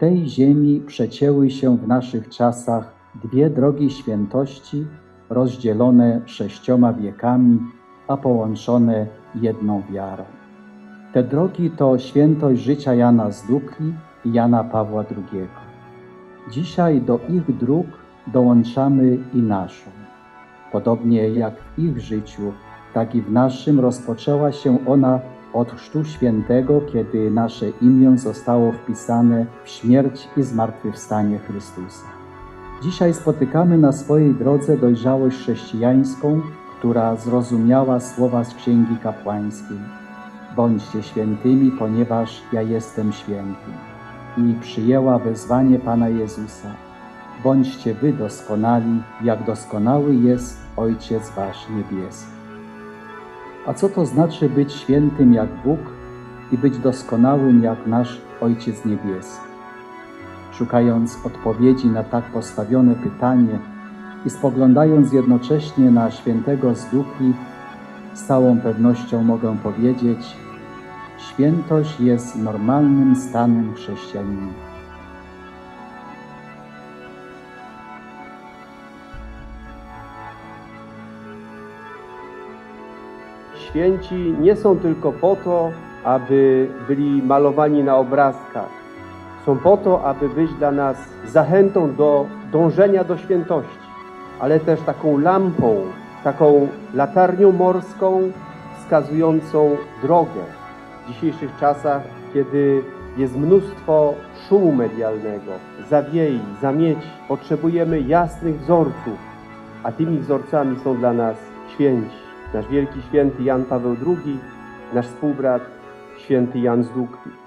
tej ziemi przecięły się w naszych czasach dwie drogi świętości, rozdzielone sześcioma wiekami, a połączone jedną wiarą. Te drogi to świętość życia Jana z Dukli i Jana Pawła II. Dzisiaj do ich dróg dołączamy i naszą. Podobnie jak w ich życiu, tak i w naszym rozpoczęła się ona od Chrztu Świętego, kiedy nasze imię zostało wpisane w śmierć i zmartwychwstanie Chrystusa. Dzisiaj spotykamy na swojej drodze dojrzałość chrześcijańską, która zrozumiała słowa z Księgi Kapłańskiej. Bądźcie świętymi, ponieważ ja jestem święty. I przyjęła wezwanie Pana Jezusa. Bądźcie wy doskonali, jak doskonały jest Ojciec Wasz niebieski. A co to znaczy być świętym jak Bóg i być doskonałym jak nasz Ojciec Niebieski? Szukając odpowiedzi na tak postawione pytanie i spoglądając jednocześnie na świętego z Dukli, z całą pewnością mogę powiedzieć, świętość jest normalnym stanem chrześcijanina. Święci nie są tylko po to, aby byli malowani na obrazkach. Są po to, aby być dla nas zachętą do dążenia do świętości, ale też taką lampą, taką latarnią morską wskazującą drogę. W dzisiejszych czasach, kiedy jest mnóstwo szumu medialnego, zawiei, zamieci, potrzebujemy jasnych wzorców, a tymi wzorcami są dla nas święci. Nasz wielki święty Jan Paweł II, nasz współbrat święty Jan z Dukli.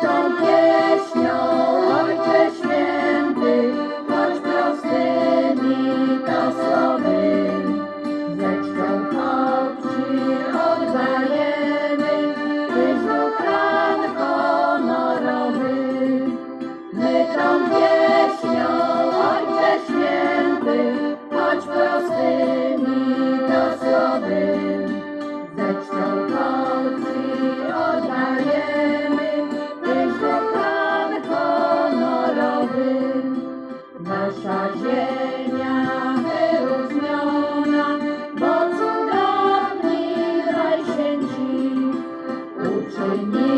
Tą pieśnią, Amen.